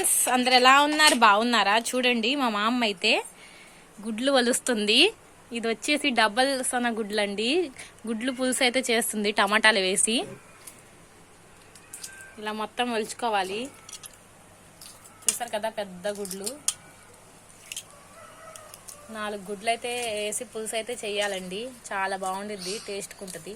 Friends అందరు ఎలా ఉన్నారు? బాగున్నారా? చూడండి మా మామ అయితే గుడ్లు వలుస్తుంది. ఇది వచ్చేసి డబల్ సన గుడ్లు అండి గుడ్లు పులుసు అయితే చేస్తుంది టమాటాలు వేసి. ఇలా మొత్తం వలుచుకోవాలి. చూసారు కదా పెద్ద గుడ్లు. నాలుగు గుడ్లు అయితే వేసి పులుసు అయితే చేయాలండి. చాలా బాగుండిద్ది టేస్ట్గా ఉంటుంది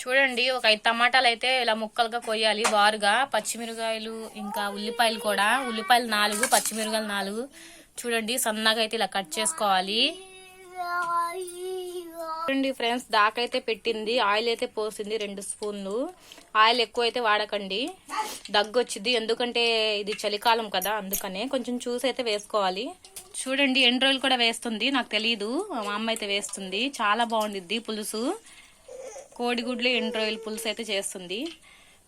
చూడండి ఒక ఐదు టమాటాలు అయితే ఇలా ముక్కలుగా కొయ్యాలి వారుగా పచ్చిమిరకాయలు ఇంకా ఉల్లిపాయలు కూడా. ఉల్లిపాయలు నాలుగు పచ్చిమిరకాయలు నాలుగు. చూడండి సన్నగా అయితే ఇలా కట్ చేసుకోవాలి. చూడండి ఫ్రెండ్స్ దాకైతే పెట్టింది. ఆయిల్ అయితే పోసింది రెండు స్పూన్లు. ఆయిల్ ఎక్కువ అయితే వాడకండి. దగ్గు వచ్చింది ఎందుకంటే ఇది చలికాలం కదా అందుకనే కొంచెం చూసి అయితే వేసుకోవాలి. చూడండి ఎండు రోజులు కూడా వేస్తుంది? నాకు తెలియదు మా అమ్మ అయితే వేస్తుంది. చాలా బాగుండిద్ది పులుసు. కోడిగుడ్లు ఎండు రొయ్యల పులుసు అయితే చేస్తుంది?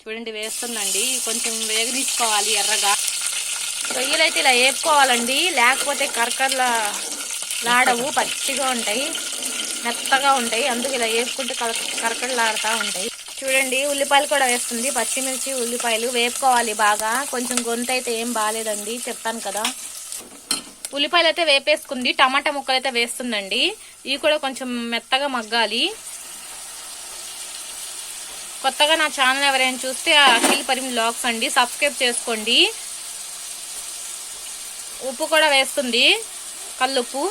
చూడండి వేస్తుందండి. కొంచెం వేగనిచ్చుకోవాలి ఎర్రగా. రొయ్యలు అయితే ఇలా వేపుకోవాలండి లేకపోతే కరకరల లాడవు పచ్చిగా ఉంటాయి మెత్తగా ఉంటాయి. అందుకు ఇలా వేపుకుంటే కర కరకరలాడుతూ ఉంటాయి. చూడండి ఉల్లిపాయలు కూడా వేస్తుంది. పచ్చిమిర్చి ఉల్లిపాయలు వేపుకోవాలి బాగా. కొంచెం గొంతు అయితే ఏం బాగాలేదండి చెప్తాను కదా. ఉల్లిపాయలు అయితే వేపేసుకుంది టమాటా ముక్కలు అయితే వేస్తుందండి. ఇవి కూడా కొంచెం మెత్తగా మగ్గాలి. కొత్తగా నా ఛానల్ ఎవరైనా చూస్తే అఖిల్ పరిమి లాక్స్ అండి. సబ్స్క్రైబ్ చేసుకోండి. ఉప్పు కూడా వేస్తుంది. కల్లుప్పు.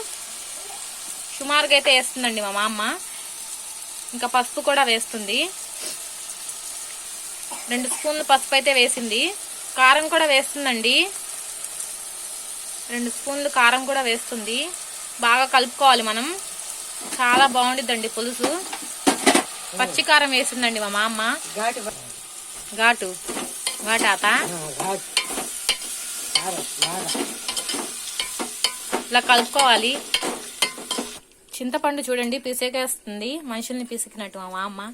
సుమారుగా అయితే వేస్తుందండి మా మామ. ఇంకా పసుపు కూడా వేస్తుంది. రెండు స్పూన్లు పసుపు అయితే వేసింది. కారం కూడా వేస్తుందండి. రెండు స్పూన్లు కారం కూడా వేస్తుంది. బాగా కలుపుకోవాలి మనం. చాలా బాగుండిద్దండి పులుసు. పచ్చి కారం వేసిందండి మా మామ. ఘాటు. ఘాటు. ఘాటాత ఇలా కలుపుకోవాలి. చింతపండు చూడండి పిసికేస్తుంది. మనుషుల్ని పిసికినట్టు మా మామ.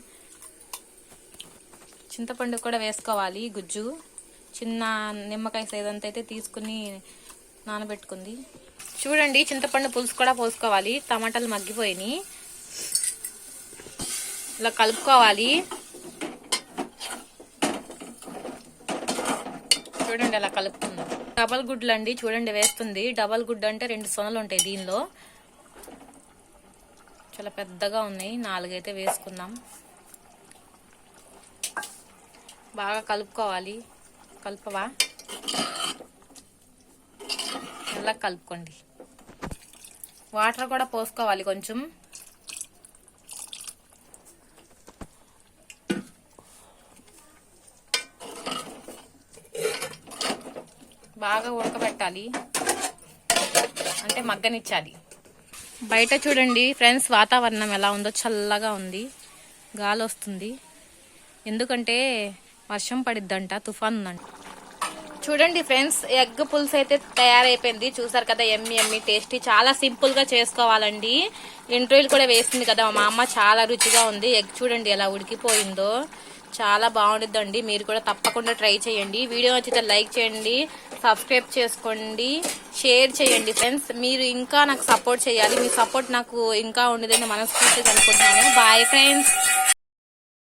చింతపండు కూడా వేసుకోవాలి గుజ్జు. చిన్న నిమ్మకాయ సైజంతా అయితే తీసుకుని నానబెట్టుకుంది. చూడండి చింతపండు పులుసు కూడా పోసుకోవాలి. టమాటాలు మగ్గిపోయినాయి. ఇలా కలుపుకోవాలి. చూడండి అలా కలుపుకుందాం. డబల్ గుడ్లు అండి చూడండి వేస్తుంది. డబల్ గుడ్ అంటే రెండు సొనలు ఉంటాయి దీనిలో. చాలా పెద్దగా ఉన్నాయి నాలుగైతే వేసుకుందాం. బాగా కలుపుకోవాలి. కలుపవా? అలా కలుపుకోండి. వాటర్ కూడా పోసుకోవాలి కొంచెం. బాగా ఉడకబెట్టాలి. అంటే మగ్గనిచ్చాలి. బయట చూడండి ఫ్రెండ్స్ వాతావరణం ఎలా ఉందో చల్లగా ఉంది. గాలి వస్తుంది. ఎందుకంటే వర్షం పడిద్దంట తుఫాన్ ఉందంట. చూడండి ఫ్రెండ్స్ ఎగ్ పులుసు అయితే తయారైపోయింది. చూసారు కదా ఎమ్మి ఎమ్మి టేస్టీ. చాలా సింపుల్గా చేసుకోవాలండి. ఇంటర్వ్యూలు కూడా వేసింది కదా మా అమ్మ చాలా రుచిగా ఉంది. ఎగ్ చూడండి ఎలా ఉడికిపోయిందో. చాలా బాగుండిద్దండి. మీరు కూడా తప్పకుండా ట్రై చేయండి. వీడియో నచ్చితే లైక్ చేయండి సబ్స్క్రైబ్ చేసుకోండి షేర్ చేయండి ఫ్రెండ్స్. మీరు ఇంకా నాకు సపోర్ట్ చేయాలి. మీ సపోర్ట్ నాకు ఇంకా ఉండదని మనస్ఫూర్తిగా అనుకుంటున్నాను. Bye friends.